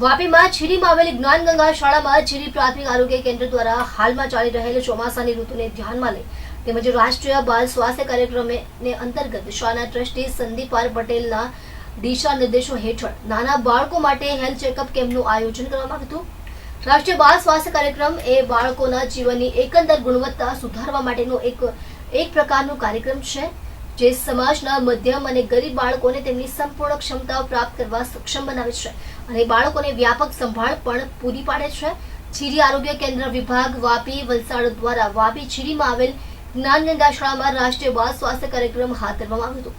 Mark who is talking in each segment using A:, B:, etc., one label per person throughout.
A: વાપીમાં છીરીમાં આવેલી જ્ઞાનગંગા શાળામાં છીરી પ્રાથમિક આરોગ્ય કેન્દ્ર દ્વારા હાલમાં ચાલી રહેલ ચોમાસાની ઋતુને ધ્યાનમાં લઈ તેમજ રાષ્ટ્રીય બાળ સ્વાસ્થ્ય કાર્યક્રમને અંતર્ગત શાળાના ટ્રસ્ટી સંદીપાર પટેલના દિશા નિર્દેશો હેઠળ નાના બાળકો માટે હેલ્થ ચેકઅપ કેમ્પનું આયોજન કરવામાં આવ્યું હતું. રાષ્ટ્રીય બાળ સ્વાસ્થ્ય કાર્યક્રમ એ બાળકોના જીવનની એકંદર ગુણવત્તા સુધારવા માટેનો એક એક પ્રકારનો કાર્યક્રમ છે. જે સમાજના મધ્યમ અને ગરીબ બાળકોને તેમની સંપૂર્ણ ક્ષમતાઓ પ્રાપ્ત કરવા સક્ષમ બનાવે છે. અને બાળકોને વ્યાપક સંભાળ પણ પૂરી પાડે છે. છીરી આરોગ્ય કેન્દ્ર વિભાગ વાપી વલસાડ દ્વારા વાપી છીરીમાં આવેલ જ્ઞાનગંગા શાળામાં રાષ્ટ્રીય બાળ સ્વાસ્થ્ય કાર્યક્રમ હાથ ધરવામાં આવ્યો હતો.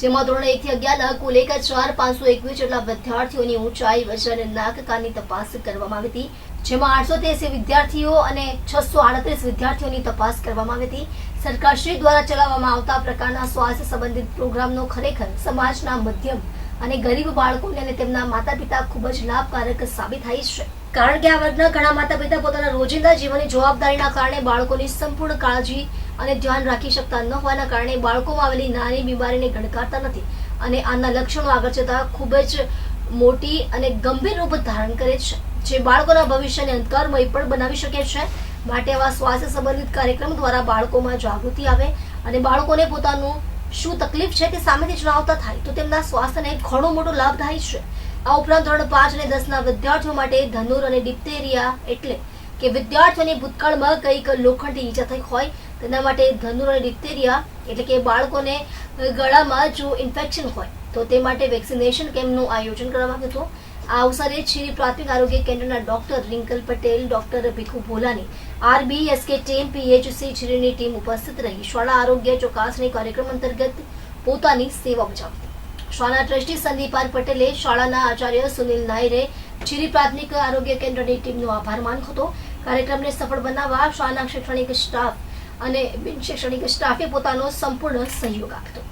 A: જેમાં ધોરણ એક થી અગિયારના કુલ એક હજાર પાંચસો એકવીસ જેટલા વિદ્યાર્થીઓની ઊંચાઈ, વજન નાક કાનની તપાસ કરવામાં આવી હતી. જેમાં આઠસો તેસી વિદ્યાર્થીઓ અને છસો આડત્રીસ વિદ્યાર્થીઓની તપાસ કરવામાં આવી હતી. સરકારશ્રી દ્વારા ચલાવવામાં આવતા પ્રકારના સ્વાસ્થ્ય સંબંધિત પ્રોગ્રામનો ખરેખર સમાજના મધ્યમ અને ગરીબ બાળકોને અને તેમના માતા પિતા ખૂબ જ લાભકારક સાબિત થાય છે. કારણ કે આ વર્ગના ઘણા માતા પિતા પોતાના રોજિંદા જીવનની જવાબદારીના કારણે બાળકોની સંપૂર્ણ કાળજી અને ધ્યાન રાખી શકતા ન હોવાના કારણે બાળકોમાં આવેલી નાની બીમારીને ગણકારતા નથી અને આના લક્ષણો આગળ જતા ખૂબ જ મોટી અને ગંભીર રૂપ ધારણ કરે છે. જે બાળકોના ભવિષ્યને અંધકારમય પણ બનાવી શકે છે. માટે આવા સ્વાસ્થ્ય સંબંધિત કાર્યક્રમ દ્વારા બાળકોમાં જાગૃતિ આવે અને બાળકોને પોતાનું શું તકલીફ છે તે સામેથી જણાવતા થાય તો તેમના સ્વાસ્થ્યને ઘણો મોટો લાભ થાય છે. આ ઉપરાંત ધોરણ પાંચ અને દસના વિદ્યાર્થીઓ માટે ધનુર અને ડિપ્ટેરિયા એટલે કે વિદ્યાર્થીઓને ભૂતકાળમાં કંઈક લોખંડની ઈજા થઈ હોય તેના માટે ધનુર અને ડિપ્ટેરિયા એટલે કે બાળકોને ગળામાં જો ઇન્ફેક્શન હોય તો તે માટે વેક્સિનેશન કેમ્પનું આયોજન કરવામાં આવ્યું હતું. આ અવસરે શ્રી પ્રાથમિક આરોગ્ય કેન્દ્રના ડોક્ટર રિંકલ પટેલ, ડોક્ટર ભીખુ ભોલાની આરબી એસકે ટીમ, પીએચસી શ્રીની ટીમ ઉપસ્થિત રહી. શાળા આરોગ્ય ચકાસણી કાર્યક્રમ અંતર્ગત પોતાની સેવા બજાવી શાળાના ટ્રસ્ટી સંદીપ પટેલે શાળાના આચાર્ય સુનિલ નાયરે શ્રી પ્રાથમિક આરોગ્ય કેન્દ્રની ટીમનો આભાર માન્યો હતો. કાર્યક્રમને સફળ બનાવવા શાળાના શૈક્ષણિક સ્ટાફ અને બિન શૈક્ષણિક સ્ટાફે પોતાનો સંપૂર્ણ સહયોગ આપ્યો.